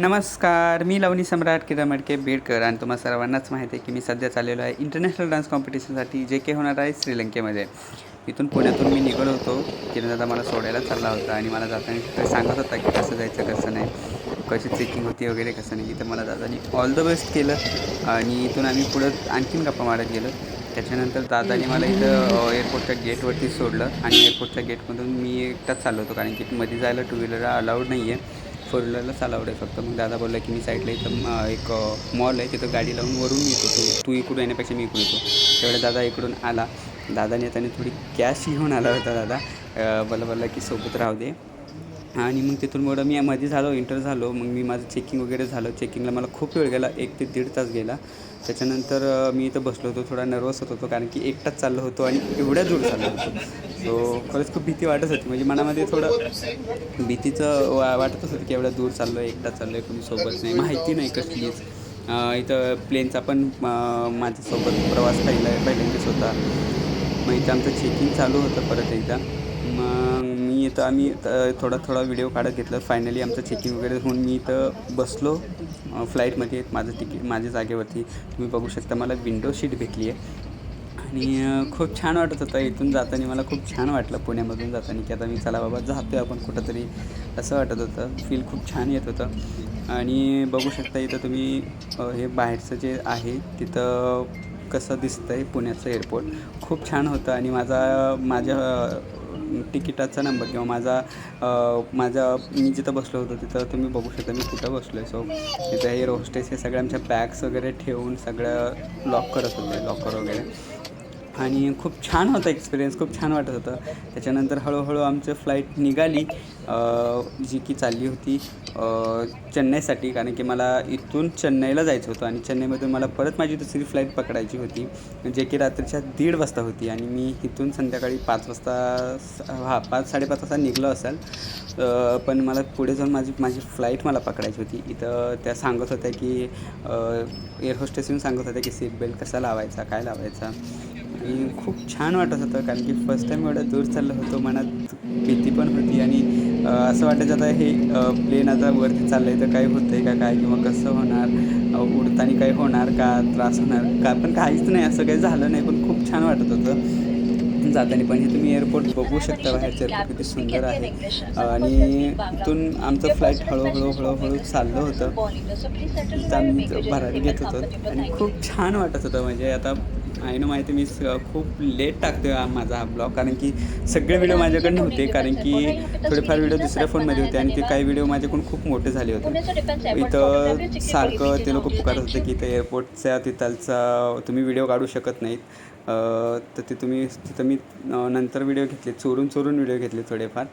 नमस्कार मी लवणी सम्राट किरण मडके बेडकर आणि तुम्हाला सर्वांनाच माहिती आहे की मी सध्या चाललेलो आहे इंटरनॅशनल डान्स कॉम्पिटिशनसाठी जे के होणार आहे श्रीलंकेमध्ये. इथून पुण्यातून मी निघत होतो. किरण दादा मला सोडायला चालला होता आणि मला जाताना सांगत होता की कसं जायचं कसं नाही कशी चेकिंग होती वगैरे कसं नाही. तर मला दादानी ऑल द बेस्ट केलं आणि इथून आम्ही पुढं आणखीन गप्पा मारत गेलो. त्याच्यानंतर दादाने मला इथं एअरपोर्टच्या गेटवरती सोडलं आणि एअरपोर्टच्या गेटमधून मी एकटाच चाललो होतो कारण की मध्ये जायला टू व्हीलर अलाउड नाही आहे फोर व्हीलरलाच अलाउड आहे फक्त. मग दादा बोलला की मी साईडला इथं एक मॉल आहे. तिथं गाडी लावून वरून येतो तू. तू इकडून येण्यापेक्षा मी इकडून येतो. तेवढ्या दादा इकडून आला. दादाने येताना थोडी कॅश घेऊन आला होता दादा. बोला बोलला की सोबत राहू दे. आणि मग तिथून मग मी मध्ये झालो इंटर झालो. मग मी माझं चेकिंग वगैरे झालं. चेकिंगला मला खूप वेळ गेला. एक ते दीड तास गेला. त्याच्यानंतर मी इथं बसलो होतो थोडा नर्वस होत होतो कारण की एकटाच चाललो होतो आणि एवढ्या दूर चाललो होतो. सो खरंच खूप भीती वाटत होती. म्हणजे मनामध्ये थोडं भीतीचं वा वाटतच होतं की एवढ्या दूर चाललो आहे एकटाच चाललो आहे कोणी सोबत नाही. माहिती नाही कसलीच. इथं प्लेनचा पण माझ्यासोबत प्रवास पहिला पहिल्यांदाच होता. मग इथं आमचं चेकिंग चालू होतं परत एकदा. मग इथं आम्ही थोडा थोडा व्हिडिओ काढत घेतलं. फायनली आमचं चेकिंग वगैरे होऊन मी इथं बसलो फ्लाईटमध्ये माझं तिकीट माझ्या जागेवरती. तुम्ही बघू शकता मला विंडो सीट भेटली आहे. आणि खूप छान वाटत होतं इथून जाताना. मला खूप छान वाटलं पुण्यामधून जाताना की आता मी चला बाबा जातो आहे आपण कुठंतरी असं वाटत होतं. फील खूप छान येत होतं. आणि बघू शकता इथं तुम्ही हे बाहेरचं जे आहे तिथं कसं दिसतं आहे पुण्याचं एअरपोर्ट खूप छान होतं. आणि माझा माझ्या तिकिटाचा नंबर किंवा माझा माझा मी जिथं बसलो होतो तिथं तुम्ही बघू शकता मी कुठं बसलो आहे सो तिथं हे रोस्टेस हे सगळ्या आमच्या पॅक्स वगैरे ठेवून सगळं लॉक करत होते लॉकर वगैरे. आणि खूप छान होता एक्सपिरियन्स खूप छान वाटत होतं. त्याच्यानंतर हळूहळू आमचं फ्लाईट निघाली. जी की चालली होती चेन्नईसाठी. कारण की मला इथून चेन्नईला जायचं होतं आणि चेन्नईमधून मला परत माझी दुसरी फ्लाईट पकडायची होती जे की रात्रीच्या दीड वाजता होती. आणि मी इथून संध्याकाळी पाच वाजता स- हा पाच साडेपाच वाजता निघलो असेल. पण मला पुढे जाऊन माझी माझी फ्लाईट मला पकडायची होती. इथं त्या सांगत होत्या की एअर होस्टेस येऊन सांगत होत्या की सीट बेल्ट कसा लावायचा काय लावायचा. आणि खूप छान वाटत होतं कारण की फर्स्ट टाईम एवढं दूर चाललं होतं मनात भीती पण होती आणि असं वाटायचं आता हे प्लेन आता वरती चाललं आहे तर काय होतं आहे का काय किंवा कसं होणार? उडताना काही होणार का? त्रास होणार का? पण काहीच नाही असं काही झालं नाही पण खूप छान वाटत होतं. जाताना पण हे तुम्ही एअरपोर्ट बघू शकता बाहेरचे एअरपोर्ट किती सुंदर आहे. आणि इथून आमचं फ्लाईट हळूहळू हळूहळू चाललं होतं. आम्ही भरायला घेत होतो आणि खूप छान वाटत होतं म्हणजे आता आहे ना माहिती मी खूप लेट टाकतोय हा माझा हा ब्लॉग कारण की सगळे व्हिडिओ माझ्याकडनं होते. कारण की थोडेफार व्हिडिओ दुसऱ्या फोनमध्ये होते आणि ते काही व्हिडिओ माझ्याकडून खूप मोठे झाले होते. इथं सारखं ते लोक पुकारत होते की इथं एअरपोर्टच्या तिथलचा तुम्ही व्हिडिओ काढू शकत नाहीत. तर ते तुम्ही तिथं मी नंतर व्हिडिओ घेतले चोरून चोरून व्हिडिओ घेतले थोडेफार.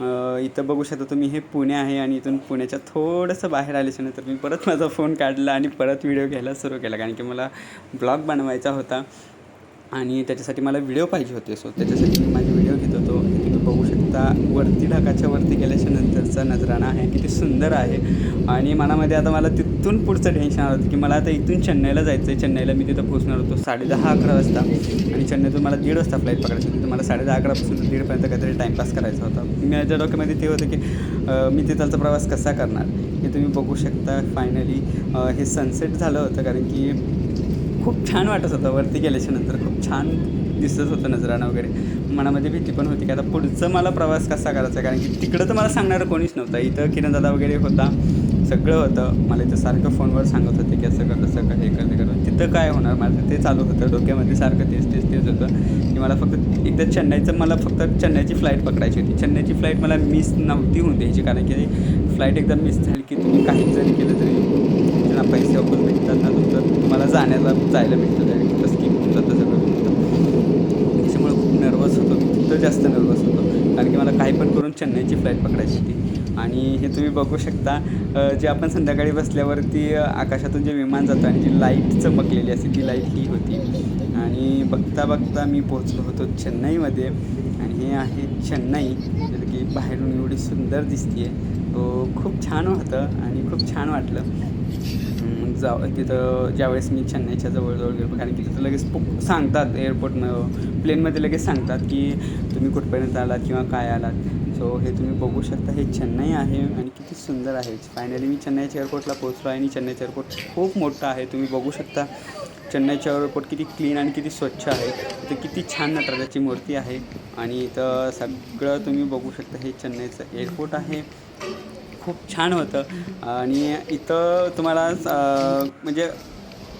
इथं बघू शकता तुम्ही हे पुणे आहे आणि इथून पुण्याच्या थोडंसं बाहेर आल्याच्यानंतर मी परत माझा फोन काढला आणि परत व्हिडिओ घ्यायला सुरू केला. कारण की मला ब्लॉग बनवायचा होता आणि त्याच्यासाठी मला व्हिडिओ पाहिजे होते. सो त्याच्यासाठी मी व्हिडिओ घेत होतो हे तुम्ही आता वरती ढाकाच्या वरती गेल्याच्या नंतरचा नजराणा आहे. किती सुंदर आहे. आणि मनामध्ये आता मला तिथून पुढचं टेन्शन आलं होतं की मला आता इथून चेन्नईला जायचं आहे चेन्नईला मी तिथं पोहोचणार होतो साडेदहा अकरा वाजता. आणि चेन्नईतून मला दीड वाजता फ्लाईट पकडायची होती. तर मला साडेदहा अकरापासून दीडपर्यंत काहीतरी टाईमपास करायचा होता. माझ्या डोक्यामध्ये ते होतं की मी तिथलचा प्रवास कसा करणार? हे तुम्ही बघू शकता. फायनली हे सनसेट झालं होतं. कारण की खूप छान वाटत होतं. वरती गेल्याच्यानंतर खूप छान दिसत होतं नजराणा वगैरे. मनामध्ये भीती पण होती की आता पुढचं मला प्रवास कसा करायचा? कारण की तिकडं तर मला सांगणारं कोणीच नव्हतं. इथं किरण दादा वगैरे होता. सगळं होतं. मला इथं सारखं फोनवर सांगत होते की असं कर असं कर हे कर ते कर. तिथं काय होणार? माझं ते चालू होतं. डोक्यामध्ये सारखं तेच तेच तेच होतं की मला फक्त एकदा चेन्नईचं मला फक्त चेन्नईची फ्लाईट पकडायची होती. चेन्नईची फ्लाईट मला मिस नव्हती होऊन द्यायची. कारण की फ्लाईट एकदा मिस झाली की तुम्ही काही जरी केलं तरी त्यांना पैसे वापस भेटतात ना तुमचं तुम्हाला जाण्याला जायला भेटतं डायरेक्ट कुठं स्किप होऊन जातं सगळं तुमचं त्याच्यामुळे खूप नर्वस होतो मी तिथं जास्त नर्वस होतो. कारण की मला काही पण करून चेन्नईची फ्लाईट पकडायची होती. आणि हे तुम्ही बघू शकता जे आपण संध्याकाळी बसल्यावरती आकाशातून जे विमान जातं आणि जी लाइट चमकलेली असते ती लाइट ही होती. आणि बघता बघता मी पोहोचलो होतो चेन्नईमध्ये. आणि हे आहे चेन्नई जसं की बाहेरून एवढी सुंदर दिसते खूप छान होतं आणि खूप छान वाटलं. जा जाव तिथं ज्यावेळेस मी चेन्नईच्या जवळजवळ गेलो कारण की तिथं लगेच सांगतात एअरपोर्टनं प्लेनमध्ये लगेच सांगतात की तुम्ही कुठपर्यंत आलात किंवा काय आलात. सो हे तुम्ही बघू शकता हे चेन्नई आहे आणि किती सुंदर आहे. फायनली मी चेन्नईच्या एअरपोर्टला पोहोचलो आहे आणि चेन्नईचं एअरपोर्ट खूप मोठं आहे. तुम्ही बघू शकता चेन्नईचा एअरपोर्ट किती क्लीन आणि किती स्वच्छ आहे. इथं किती छान नटराजाची मूर्ती आहे. आणि इथं सगळं तुम्ही बघू शकता हे चेन्नईचं एअरपोर्ट आहे. खूप छान होतं. आणि इथं तुम्हाला म्हणजे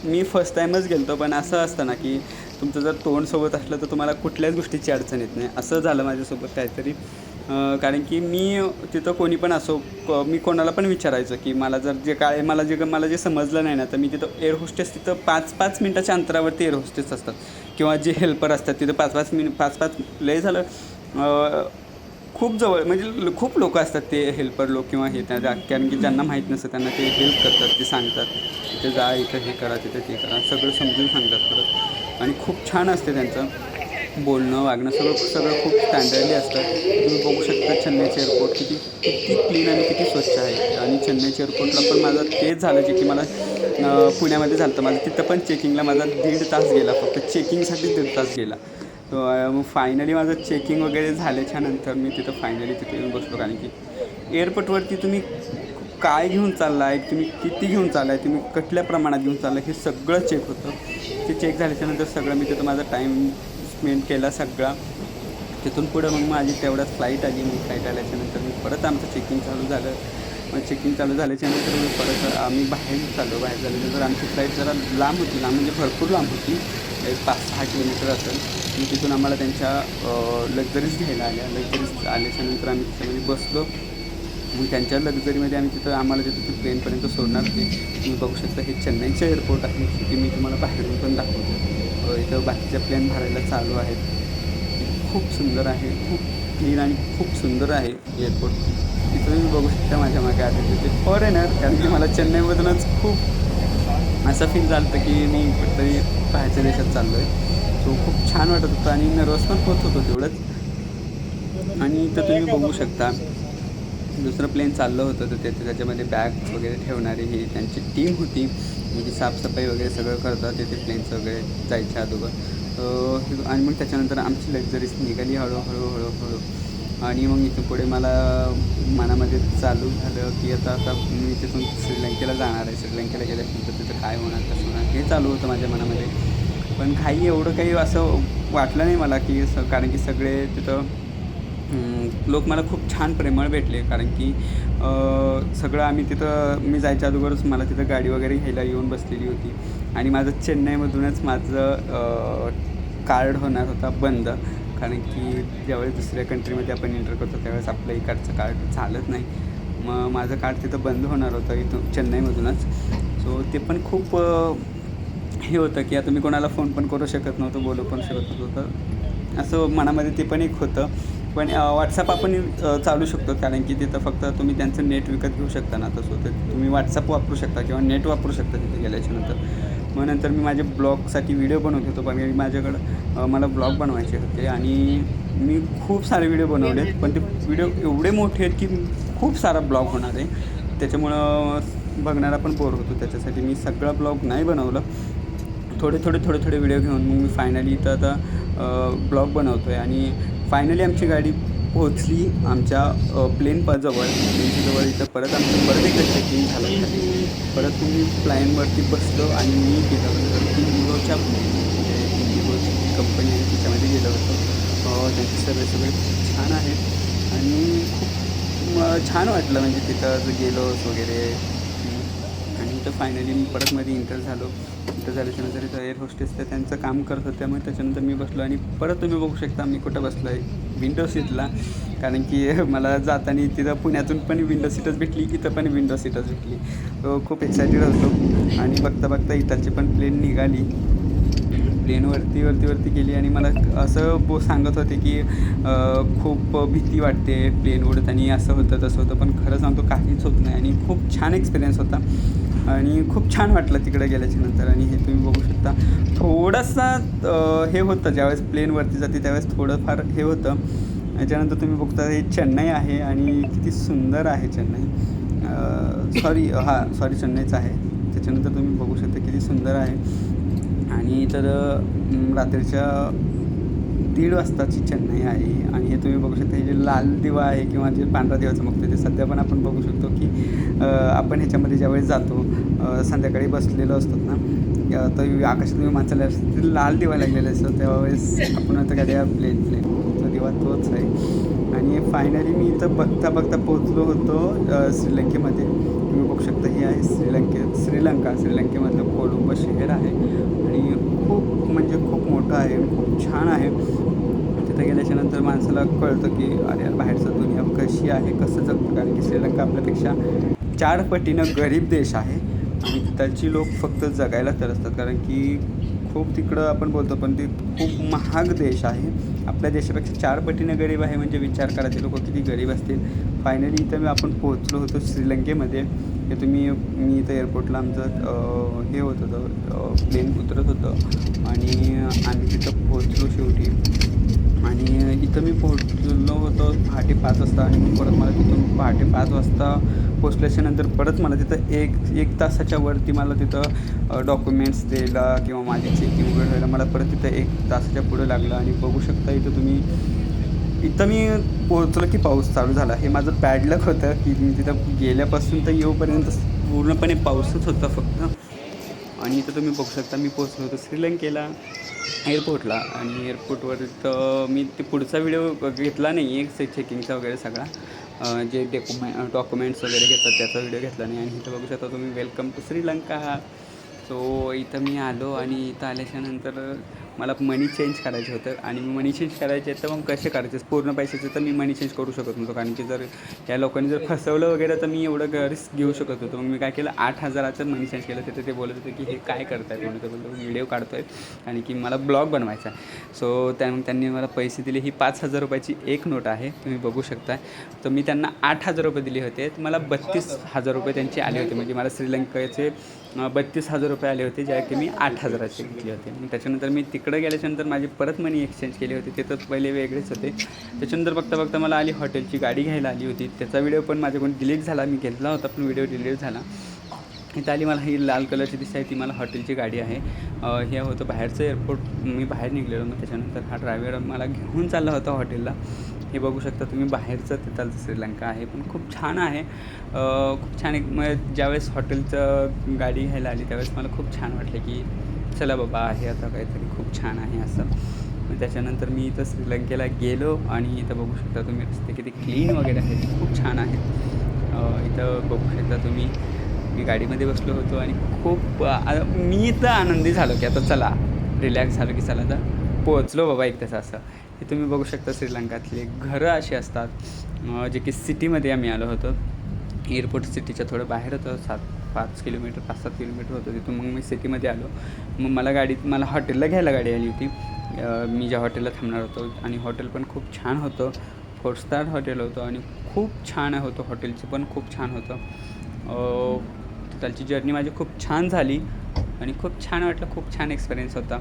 मी फर्स्ट टाईमच गेलो पण असं असतं ना की तुमचं जर तोंड सोबत असलं तर तुम्हाला कुठल्याच गोष्टीची अडचण येत नाही. असं झालं माझ्यासोबत काहीतरी. कारण की मी तिथं कोणी पण असो क- मी कोणाला पण विचारायचं की मला जर जे काय मला जे मला जे समजलं नाही ना तर मी तिथं एअर होस्टेस तिथं पाच पाच मिनटाच्या अंतरावरती एअर होस्टेस असतात. किंवा जे हेल्पर असतात तिथं पाच पाच मिनिट पाच पाच लय झालं. खूप जवळ म्हणजे ल- खूप लोक असतात ते हेल्पर लोक किंवा हे त्या कारण की ज्यांना माहीत नसतं त्यांना ते हेल्प करतात ते सांगतात तिथे जा इथं हे करा तिथं ते करा सगळं समजून सांगतात परत. आणि खूप छान असते त्यांचं बोलणं वागणं सगळं सगळं खूप स्टँडर्डली असतं. तुम्ही बघू शकता चेन्नईचे एअरपोर्ट किती किती क्लीन आणि किती स्वच्छ आहे. आणि चेन्नईच्या एअरपोर्टला पण माझं तेच झालं जे की मला पुण्यामध्ये झालं होतं. माझं तिथं पण चेकिंगला माझा दीड तास गेला फक्त चेकिंगसाठी दीड तास गेला. तो मग फायनली माझं चेकिंग वगैरे झाल्याच्यानंतर मी तिथं फायनली तिथे येऊन बसलो. कारण की एअरपोर्टवरती तुम्ही काय घेऊन चालला आहे तुम्ही किती घेऊन चालला आहे तुम्ही कुठल्या प्रमाणात घेऊन चालला हे सगळं चेक होतं. ते चेक झाल्याच्यानंतर सगळं मी तिथं माझा टाईम स्पेंड केला सगळा. तिथून पुढं मग माझी तेवढ्याच फ्लाईट आली. मग फ्लाईट आल्याच्यानंतर मी परत आमचं चेकिंग चालू झालं. मग चेकिंग चालू झाल्याच्यानंतर मी परत आम्ही बाहेर चाललो. बाहेर झाल्यानंतर आमची फ्लाईट जरा लांब होती. लांब म्हणजे भरपूर लांब होती. एक पाच सहा किलोमीटर असेल. मग तिथून आम्हाला त्यांच्या लक्झरीज घ्यायला आल्या. लक्झरीज आल्याच्यानंतर आम्ही त्याच्यामध्ये बसलो. मग त्यांच्या लक्झरीमध्ये आम्ही तिथं आम्हाला तिथं ते प्लेनपर्यंत सोडणार होते. तुम्ही बघू शकता हे चेन्नईचं एअरपोर्ट आहे. ते मी तुम्हाला बाहेरून पण दाखवतो. इथं बाकीच्या प्लेन भरायला चालू आहेत. खूप सुंदर आहे. खूप क्लीन आणि खूप सुंदर आहे एअरपोर्ट तिथं तुम्ही बघू शकता माझ्या मागे आले तिथे फॉरेनर कारण की मला चेन्नईमधूनच खूप असं फील झालं होतं की मी कुठेतरी बाहेरच्या देशात चाललो आहे सो खूप छान वाटत होतं आणि नर्वस पण होत होतो तेवढंच. आणि इथं तुम्ही बघू शकता दुसरं प्लेन चाललं होतं तर ते त्याच्यामध्ये बॅग वगैरे ठेवणारी ही त्यांची टीम होती. म्हणजे साफसफाई वगैरे सगळं करतात तिथे प्लेनचं वगैरे जायच्या अगोदर. आणि मग त्याच्यानंतर आमची लक्झरीज निघाली हळूहळू हळूहळू. आणि मग इथून पुढे मला मनामध्ये चालू झालं की आता आता मी तिथून श्रीलंकेला जाणार आहे. श्रीलंकेला गेल्यानंतर काय होणार कसं होणार हे चालू होतं माझ्या मनामध्ये. पण काही एवढं काही असं वाटलं नाही मला की स कारण की सगळे तिथं लोक मला खूप छान प्रेमळ भेटले. कारण की सगळं आम्ही तिथं मी जायच्या अगोदरच मला तिथं गाडी वगैरे घ्यायला येऊन बसलेली होती. आणि माझं चेन्नईमधूनच माझं कार्ड होणार होता बंद. कारण की ज्यावेळेस दुसऱ्या कंट्रीमध्ये आपण एंटर करतो त्यावेळेस आपलं इकडचं कार्ड चालत नाही. मग माझं कार्ड तिथं बंद होणार होतं इथून चेन्नईमधूनच. सो ते पण खूप हे होतं की आता मी कोणाला फोन पण करू शकत नव्हतो बोलू पण शकत नव्हतो. तर असं मनामध्ये ते पण एक होतं. पण व्हॉट्सअप आपण चालू शकतो. कारण की तिथं फक्त तुम्ही त्यांचं नेट विकत घेऊ शकता ना. तसं तर तुम्ही व्हॉट्सअप वापरू शकता किंवा नेट वापरू शकता तिथे गेल्याच्यानंतर मग नंतर मी माझे ब्लॉगसाठी व्हिडिओ बनवत होतो. पण मी माझ्याकडं मला ब्लॉग बनवायचे होते. आणि मी खूप सारे व्हिडिओ बनवले पण ते व्हिडिओ एवढे मोठे आहेत की खूप सारा ब्लॉग होणार आहे. त्याच्यामुळं बघणारा पण बोर होतो. त्याच्यासाठी मी सगळा ब्लॉग नाही बनवलं. थोडे थोडे थोडे थोडे व्हिडिओ घेऊन मग मी फायनली इथं आता ब्लॉग बनवतो आहे आणि फायनली आमची गाडी पोहोचली आमच्या प्लेन जवळ. जवळ इथं परत आमचं परत एकदा चेकिंग झालं. परत तुम्ही प्लॅनवरती बसलो आणि मी गेलो. होतो इंडिगोच्या इंडिगोची कंपनी आहे तिच्यामध्ये गेलो होतो. अ, त्यांची सर्विस सगळे खूप छान आहे आणि खूप छान वाटलं. म्हणजे तिथं गेलोस वगैरे आणि फायनली मी परत मध्ये इंटर झालो. इंटर झाल्याच्यानंतर इथं एअर होस्टेस तर त्यांचं काम करत होत्या मग त्याच्यानंतर मी बसलो आणि परत तुम्ही बघू शकता मी कुठं बसलो आहे विंडो सीटला कारण की मला जाताना तिथं पुण्यातून पण विंडो सीटच भेटली इथं पण विंडो सीटच भेटली. तो खूप एक्सायटेड होतो. आणि बघता बघता इथलची पण प्लेन निघाली. प्लेनवरती वरती वरती गेली आणि मला असं बो सांगत होते की खूप भीती वाटते प्लेन उडताना. असं होतं तसं होतं. पण खरं सांगतो काहीच होत नाही. आणि खूप छान एक्सपिरियन्स होता. आणि खूप छान वाटलं तिकडे गेल्याच्यानंतर आणि हे तुम्ही बघू शकता. थोडासा हे होतं ज्यावेळेस प्लेनवरती जाते त्यावेळेस थोडंफार हे होतं. याच्यानंतर तुम्ही बघता हे चेन्नई आहे आणि किती सुंदर आहे चेन्नई. सॉरी हां सॉरी चेन्नईचं आहे. त्याच्यानंतर तुम्ही बघू शकता किती सुंदर आहे. आणि तर रात्रीच्या दीड वाजताची चेन्नई आहे. आणि हे तुम्ही बघू शकता हे जे लाल दिवा आहे किंवा जे पांढरा दिवा चमकतो ते सध्या पण आपण बघू शकतो की आपण ह्याच्यामध्ये ज्यावेळेस जातो संध्याकाळी बसलेलो असतो ना तर आकाशात विमान चालले असतं ते लाल दिवा लागलेले असतो त्यावेळेस आपण आता काय प्लेन प्लेन तो दिवा तोच आहे. आणि फायनली मी इथं बघता बघता पोहोचलो होतो श्रीलंकेमध्ये. तुम्ही बघू शकता ही आहे श्रीलंके श्रीलंका. श्रीलंकेमधलं कोलंबो शहर आहे. आणि खूप म्हणजे खूप मोठं आहे खूप छान आहे. तिथं गेल्याच्यानंतर माणसाला कळतं की अरे यार बाहेरचं दुनिया कशी आहे कसं जगतं? कारण की श्रीलंका आपल्यापेक्षा चार पटीनं गरीब देश आहे. आणि तिथलची लोक फक्त जगायला तर असतात कारण की खूप तिकडं आपण बोलतो पण ते खूप महाग देश आहे. आपल्या देशापेक्षा चार पटीनं गरीब आहे म्हणजे विचार करा ते लोक किती गरीब असतील. फायनली इथं मी आपण पोहोचलो होतो श्रीलंकेमध्ये. हे तुम्ही मी इथं एअरपोर्टला आमचं हे होत होतं प्लेन उतरत होतं. आणि आम्ही तिथं पोहोचलो शेवटी. आणि इथं मी पोहोचलो होतो पहाटे पाच वाजता आणि मग परत मला तिथून पहाटे पाच वाजता पोचल्याच्या नंतर परत मला तिथं एक एक तासाच्या वरती मला तिथं डॉक्युमेंट्स द्यायला किंवा माझी चेकिंग वगैरे व्हायला मला परत तिथं एक तासाच्या पुढे लागलं. आणि बघू शकता इथं तुम्ही इथं मी पोहोचलो की पाऊस चालू झाला. हे माझं बॅड लक होतं की मी तिथं गेल्यापासून तर येऊपर्यंत पूर्णपणे पाऊसच होता फक्त. आणि इथं तुम्ही बघू शकता मी पोहोचलो होतो श्रीलंकेला. एअरपोर्टला आणि एअरपोर्टवर तर मी ते पुढचा व्हिडिओ घेतला नाही आहे चेकिंगचा वगैरे सगळा. जे डेक्युमे डॉक्युमेंट्स वगैरे घेतात त्याचा व्हिडिओ घेतला नाही. आणि इथं बघू शकता तुम्ही वेलकम टू श्रीलंका सो इथं मी आलो आणि इथं आल्याच्यानंतर मला मनी चेंज करायचं होतं आणि मनी चेंज करायचे तर मग कसे करायचे? पूर्ण पैशाचे तर मी मनी चेंज करू शकत नव्हतो. कारण की जर या लोकांनी जर फसवलं वगैरे तर मी एवढं रिस्क घेऊ शकत होतो. मग मी काय केलं? आठ हजाराचं मनी चेंज केलं. तिथे ते बोलत होते की हे काय करतायत? म्हणून तर बोलतो व्हिडिओ काढतो आहे आणि की मला ब्लॉग बनवायचा आहे. सो त्या मग त्यांनी मला पैसे दिले. ही पाच हजार रुपयाची एक नोट आहे. तुम्ही बघू शकता. तर मी त्यांना आठ हजार रुपये दिले होते. मला बत्तीस हजार रुपये त्यांचे आले होते. म्हणजे मला श्रीलंकेचे बत्तीस हजार रुपये आले होते ज्या की मी आठ हजाराचे घेतले होते. मग त्याच्यानंतर मी तिकडे गेल्याच्यानंतर माझी परत मनी एक्सचेंज केली होती. ते तर पहिले वेगळेच होते. त्याच्यानंतर बघता बघता मला आली हॉटेलची गाडी घ्यायला आली होती. त्याचा व्हिडिओ पण माझ्याकडून डिलीट झाला. मी घेतला होता पण व्हिडिओ डिलीट झाला. इथं आली मला ही लाल कलरची दिसते ती मला हॉटेलची गाडी आहे. हे होतं बाहेरचं एअरपोर्ट मी बाहेर निघलेलो मग त्याच्यानंतर हा ड्रायव्हर मला घेऊन चालला होता हॉटेलला. हे बघू शकता तुम्ही बाहेरचं तिथं श्रीलंका आहे. पण खूप छान आहे. खूप छान एक मग ज्यावेळेस हॉटेलचं गाडी घ्यायला आली त्यावेळेस मला खूप छान वाटलं की चला बाबा आहे आता काहीतरी खूप छान आहे असं. मग त्याच्यानंतर मी इथं श्रीलंकेला गेलो आणि इथं बघू शकता तुम्ही रस्ते किती क्लीन वगैरे आहेत खूप छान आहेत. इथं बघू शकता तुम्ही मी गाडीमध्ये बसलो होतो आणि खूप मी तर आनंदी झालो की आता चला रिलॅक्स झालो की चला आता पोहोचलो बाबा एक तसं असं. हे तुम्ही बघू शकता श्रीलंकातले घरं अशी असतात. जे की सिटीमध्ये आम्ही आलो होतो. एअरपोर्ट सिटीच्या थोडं बाहेर होतं सात पाच किलोमीटर पाच सात किलोमीटर होतं तिथून. मग मी सिटीमध्ये आलो. मग मला गाडीत मला हॉटेलला घ्यायला गाडी आली होती. मी ज्या हॉटेलला थांबणार होतो आणि हॉटेल पण खूप छान होतं. फोर स्टार हॉटेल होतं आणि खूप छान होतं हॉटेलचं पण खूप छान होतं. त्याची जर्नी माझी खूप छान झाली आणि खूप छान वाटलं खूप छान एक्सपिरियन्स होता.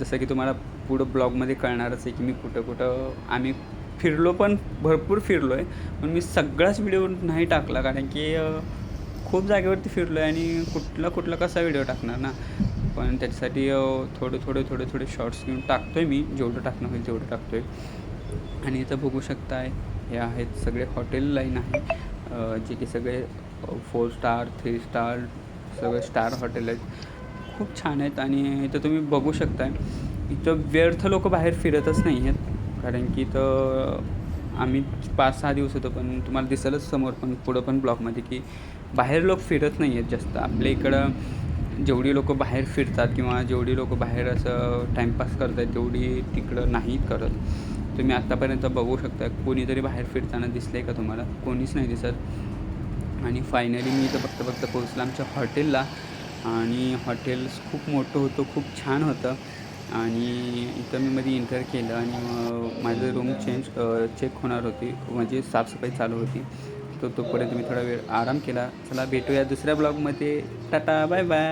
जसं की तुम्हाला पुढं ब्लॉगमध्ये कळणारच आहे की मी कुठं कुठं आम्ही फिरलो पण भरपूर फिरलो आहे पण मी सगळाच व्हिडिओ नाही टाकला कारण की खूप जागेवरती फिरलो आहे आणि कुठला कुठला कसा व्हिडिओ टाकणार ना. पण त्याच्यासाठी थोडे थोडे थोडे थोडे शॉर्ट्स घेऊन टाकतो आहे मी. जेवढं टाकणं होईल तेवढं टाकतो आहे आणि इथं बघू शकताय हे आहेत सगळे हॉटेल लाईन आहे. जे की सगळे फोर स्टार थ्री स्टार सगळे स्टार हॉटेल आहेत. खूप छान आहेत आणि इथं तुम्ही बघू शकताय. इथं व्यर्थ लोक बाहेर फिरतच नाही आहेत कारण की इथं आम्ही पाच सहा दिवस होतो पण तुम्हाला दिसेलच समोर पण पुढं पण ब्लॉकमध्ये की बाहेर लोक फिरत नाही आहेत जास्त. आपल्या इकडं जेवढी लोक बाहेर फिरतात किंवा जेवढी लोक बाहेर असं टाईमपास करत आहेत तेवढी तिकडं नाही करत. तुम्ही आत्तापर्यंत बघू शकता कोणीतरी बाहेर फिरताना दिसलं आहे का तुम्हाला? कोणीच नाही दिसत. आणि फायनली मी इथं फक्त फक्त पोहोचलं आमच्या हॉटेलला. आणि हॉटेल खूप मोठं होतं खूप छान होतं. आणि इथं मी मध्ये इंटर केलं आणि माझं रूम चेंज चेक होणार होती. म्हणजे साफसफाई चालू होती. तो तोपर्यंत मी थोडा वेळ आराम केला. चला भेटूया दुसऱ्या ब्लॉगमध्ये. Tata bye bye.